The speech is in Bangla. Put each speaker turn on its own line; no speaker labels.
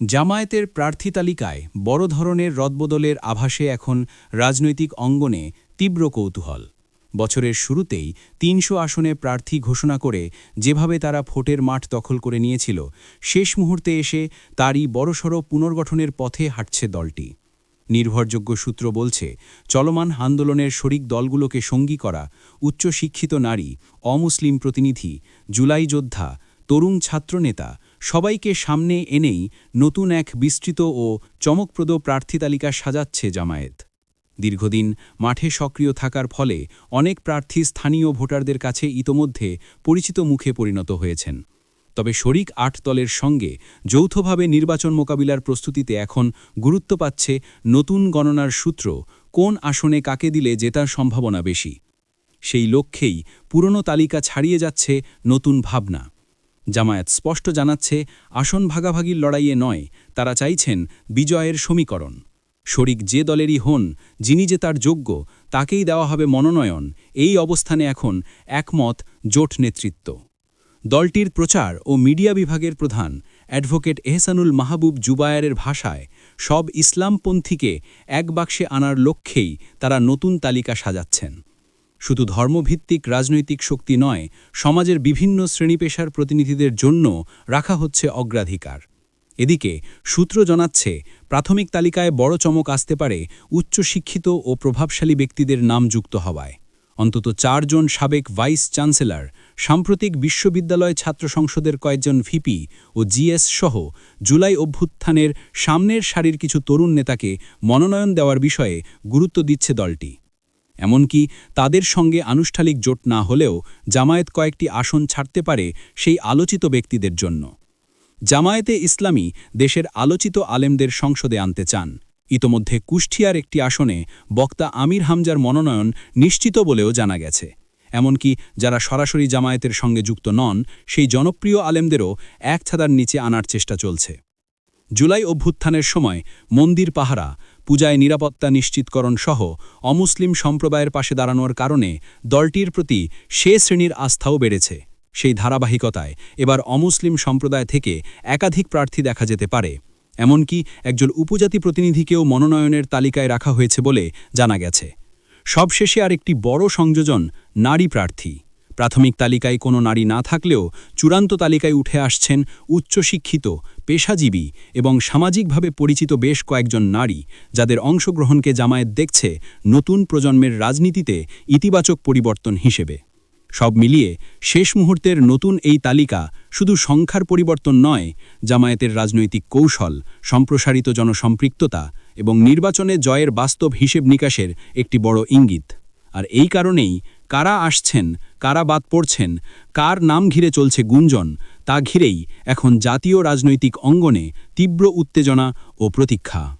জামায়াতের প্রার্থী তালিকায় বড় ধরনের রদবদলের আভাসে এখন রাজনৈতিক অঙ্গনে তীব্র কৌতূহল। বছরের শুরুতেই তিনশো আসনে প্রার্থী ঘোষণা করে যেভাবে তারা ভোটের মাঠ দখল করে নিয়েছিল, শেষ মুহূর্তে এসে তারই বড়সড় পুনর্গঠনের পথে হাঁটছে দলটি। নির্ভরযোগ্য সূত্র বলছে, চলমান আন্দোলনের শরিক দলগুলোকে সঙ্গী করা উচ্চশিক্ষিত নারী, অমুসলিম প্রতিনিধি, জুলাই যোদ্ধা, তরুণ ছাত্রনেতা সবাইকে সামনে এনেই নতুন এক বিস্তৃত ও চমকপ্রদ প্রার্থী তালিকা সাজাচ্ছে জামায়াত। দীর্ঘদিন মাঠে সক্রিয় থাকার ফলে অনেক প্রার্থী স্থানীয় ভোটারদের কাছে ইতোমধ্যে পরিচিত মুখে পরিণত হয়েছেন। তবে শরিক আট দলের সঙ্গে যৌথভাবে নির্বাচন মোকাবিলার প্রস্তুতিতে এখন গুরুত্ব পাচ্ছে নতুন গণনার সূত্র, কোন আসনে কাকে দিলে জেতার সম্ভাবনা বেশি। সেই লক্ষ্যেই পুরনো তালিকা ছাড়িয়ে যাচ্ছে নতুন ভাবনা। জামায়াত স্পষ্ট জানাচ্ছে, আসন ভাগাভাগির লড়াইয়ে নয়, তারা চাইছেন বিজয়ের সমীকরণ। শরিক যে দলেরই হন, যিনি যে তার যোগ্য, তাকেই দেওয়া হবে মনোনয়ন, এই অবস্থানে এখন একমত জোট নেতৃত্ব। দলটির প্রচার ও মিডিয়া বিভাগের প্রধান অ্যাডভোকেট এহসানুল মাহবুব জুবায়ারের ভাষায়, সব ইসলামপন্থীকে এক বাক্সে আনার লক্ষ্যেই তারা নতুন তালিকা সাজাচ্ছেন। শুধু ধর্মভিত্তিক রাজনৈতিক শক্তি নয়, সমাজের বিভিন্ন শ্রেণীপেশার প্রতিনিধিদের জন্য রাখা হচ্ছে অগ্রাধিকার। এদিকে, সূত্র জানাচ্ছে, প্রাথমিক তালিকায় বড় চমক আসতে পারে উচ্চশিক্ষিত ও প্রভাবশালী ব্যক্তিদের নাম যুক্ত হওয়ায়। অন্তত চারজন সাবেক ভাইস চ্যান্সেলর, সাম্প্রতিক বিশ্ববিদ্যালয় ছাত্র সংসদের কয়েকজন ভিপি ও জিএস সহ জুলাই অভ্যুত্থানের সামনের সারির কিছু তরুণ নেতাকে মনোনয়ন দেওয়ার বিষয়ে গুরুত্ব দিচ্ছে দলটি। এমনকি তাদের সঙ্গে আনুষ্ঠানিক জোট না হলেও জামায়াত কয়েকটি আসন ছাড়তে পারে সেই আলোচিত ব্যক্তিদের জন্য। জামায়াতে ইসলামী দেশের আলোচিত আলেমদের সংসদে আনতে চান। ইতোমধ্যে কুষ্টিয়ার একটি আসনে বক্তা আমির হামজার মনোনয়ন নিশ্চিত বলেও জানা গেছে। এমনকি যারা সরাসরি জামায়াতের সঙ্গে যুক্ত নন, সেই জনপ্রিয় আলেমদেরও এক ছাদার নিচে আনার চেষ্টা চলছে। জুলাই অভ্যুত্থানের সময় মন্দির পাহারা পূজায় নিরাপত্তা নিশ্চিতকরণ সহ অমুসলিম সম্প্রদায়ের পাশে দাঁড়ানোর কারণে দলটির প্রতি সে শ্রেণির আস্থাও বেড়েছে। সেই ধারাবাহিকতায় এবার অমুসলিম সম্প্রদায় থেকে একাধিক প্রার্থী দেখা যেতে পারে। এমনকি একজন উপজাতি প্রতিনিধিকেও মনোনয়নের তালিকায় রাখা হয়েছে বলে জানা গেছে। সবশেষে আর একটি বড় সংযোজন নারী প্রার্থী। প্রাথমিক তালিকায় কোনো নারী না থাকলেও চূড়ান্ত তালিকায় উঠে আসছেন উচ্চশিক্ষিত, পেশাজীবী এবং সামাজিকভাবে পরিচিত বেশ কয়েকজন নারী, যাদের অংশগ্রহণকে জামায়াত দেখছে নতুন প্রজন্মের রাজনীতিতে ইতিবাচক পরিবর্তন হিসেবে। সব মিলিয়ে শেষ মুহূর্তের নতুন এই তালিকা শুধু সংখ্যার পরিবর্তন নয়, জামায়াতের রাজনৈতিক কৌশল, সম্প্রসারিত জনসম্পৃক্ততা এবং নির্বাচনে জয়ের বাস্তব হিসেব নিকাশের একটি বড় ইঙ্গিত। আর এই কারণেই কারা আসছেন, কারা বাদ পড়ছেন, কার নাম ঘিরে চলছে গুঞ্জন, তা ঘিরেই এখন জাতীয় রাজনৈতিক অঙ্গনে তীব্র উত্তেজনা ও প্রতীক্ষা।